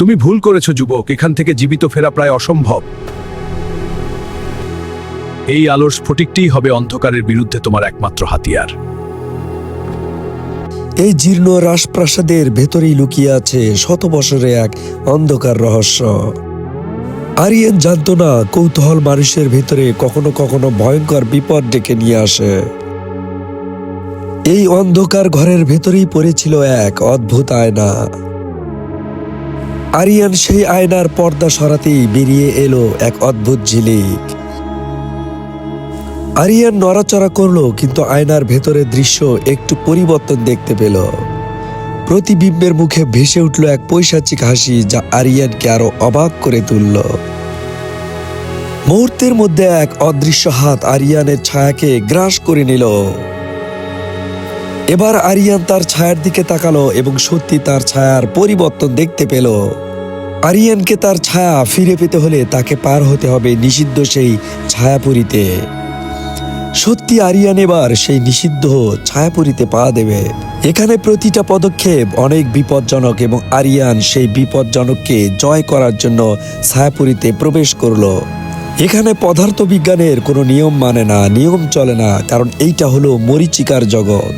তুমি ভুল করেছ, যুবক। এখান থেকে জীবিত ফেরা প্রায় অসম্ভব। এই আলোর স্ফটিকটিই হবে অন্ধকারের বিরুদ্ধে তোমার একমাত্র হাতিয়ার। এই জীর্ণ রাজপ্রাসাদের ভেতরেই লুকিয়ে আছে শত বছরে এক অন্ধকার রহস্য। আরিয়ান জানতো না কৌতূহল মানুষের ভেতরে কখনো কখনো ভয়ঙ্কর বিপদ ডেকে নিয়ে আসে। এই অন্ধকার ঘরের ভেতরেই পড়েছিল এক অদ্ভুত আয়না। আরিয়ান সেই আয়নার পর্দা সরাতেই বেরিয়ে এলো এক অদ্ভুত ঝিলিক। আরিয়ান নড়াচড়া করল, কিন্তু আয়নার ভেতরের দৃশ্য একটু পরিবর্তন দেখতে পেল। প্রতিবিম্বের মুখে ভেসে উঠল এক পৈশাচিক হাসি যা আরিয়ানকে আরও অবাক করে তুলল। মুহূর্তের মধ্যে এক অদৃশ্য হাত আরিয়ানের ছায়াকে গ্রাস করে নিল। এবার আরিয়ান তার ছায়ার দিকে তাকালো এবং সত্যি তার ছায়ার পরিবর্তন দেখতে পেল। আরিয়ানকে তার ছায়া ফিরে পেতে হলে তাকে পার হতে হবে নিষিদ্ধ সেই ছায়াপুরীতে। সত্যি আরিয়ান এবার সেই নিষিদ্ধ ছায়াপুরীতে পা দেবে। এখানে প্রতিটা পদক্ষেপ অনেক বিপজ্জনক এবং আরিয়ান সেই বিপজ্জনককে জয় করার জন্য ছায়াপুরীতে প্রবেশ করল। এখানে পদার্থ বিজ্ঞানের কোনো নিয়ম মানে না, নিয়ম চলে না, কারণ এইটা হলো মরিচিকার জগৎ।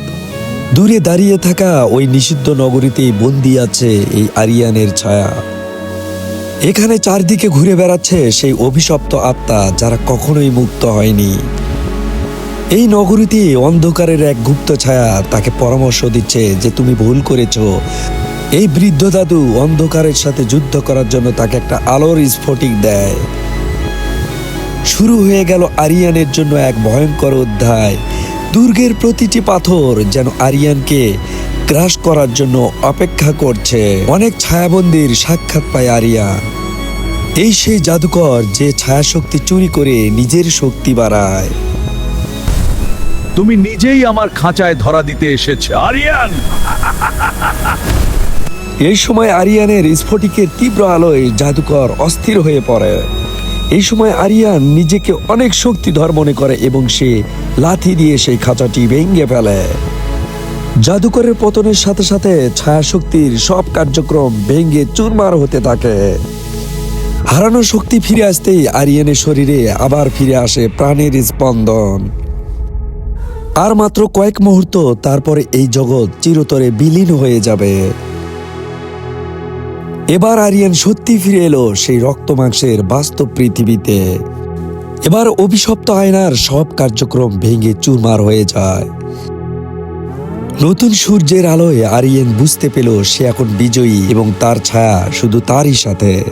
দূরে দাঁড়িয়ে থাকা ওই নিষিদ্ধ নগরীতেই বন্দি আছে এই আরিয়ানের ছায়া। এখানে চারদিকে ঘুরে বেড়াচ্ছে সেই অভিশপ্ত আত্মা যারা কখনোই মুক্ত হয়নি। এই নগরীতে অন্ধকারের এক গুপ্ত ছায়া তাকে পরামর্শ দিচ্ছে যে তুমি ভুল করেছ। এই বৃদ্ধ দাদু অন্ধকারের সাথে যুদ্ধ করার জন্য তাকে একটা আলোর স্ফটিক দেয়। শুরু হয়ে গেল আরিয়ানের জন্য এক ভয়ঙ্কর অধ্যায়। দুর্গের প্রতিটি পাথর যেন আরিয়ানকে গ্রাস করার জন্য অপেক্ষা করছে অনেক ছায়াবন্দির সাক্ষাৎ পায় আরিয়ান এই সেই জাদুকর যে ছায়া শক্তি চুরি করে নিজের শক্তি বাড়ায়। তুমি নিজেই আমার খাঁচায় ধরা দিতে এসেছে আরিয়ান! এই সময় আরিয়ানের স্ফটিকের তীব্র আলোয় জাদুকর অস্থির হয়ে পড়ে। এই সময় আরিয়ান নিজেকে অনেক শক্তিধর মনে করে এবং সে লাথি দিয়ে সেই খাঁচাটি ভেঙে ফেলে। জাদুকরের পতনের সাথে সাথে ছায়া শক্তির সব কার্যক্রম ভেঙে চুরমার হতে থাকে। হারানো শক্তি ফিরে আসতেই আরিয়ানের শরীরে আবার ফিরে আসে প্রাণের স্পন্দন। আর মাত্র কয়েক মুহূর্ত, তারপরে এই জগৎ চিরতরে বিলীন হয়ে যাবে। এবার আরিয়ান সত্যি ফিরে এলো সেই রক্ত মাংসের বাস্তব পৃথিবীতে। এবার অভিশপ্ত আয়নার সব কার্যক্রম ভেঙে চুরমার হয়ে যায়। নতুন সূর্যের আলোয় আরিয়েন বুঝতে পেল সে এখন বিজয়ী এবং তার ছায়া শুধু তারই সাথে।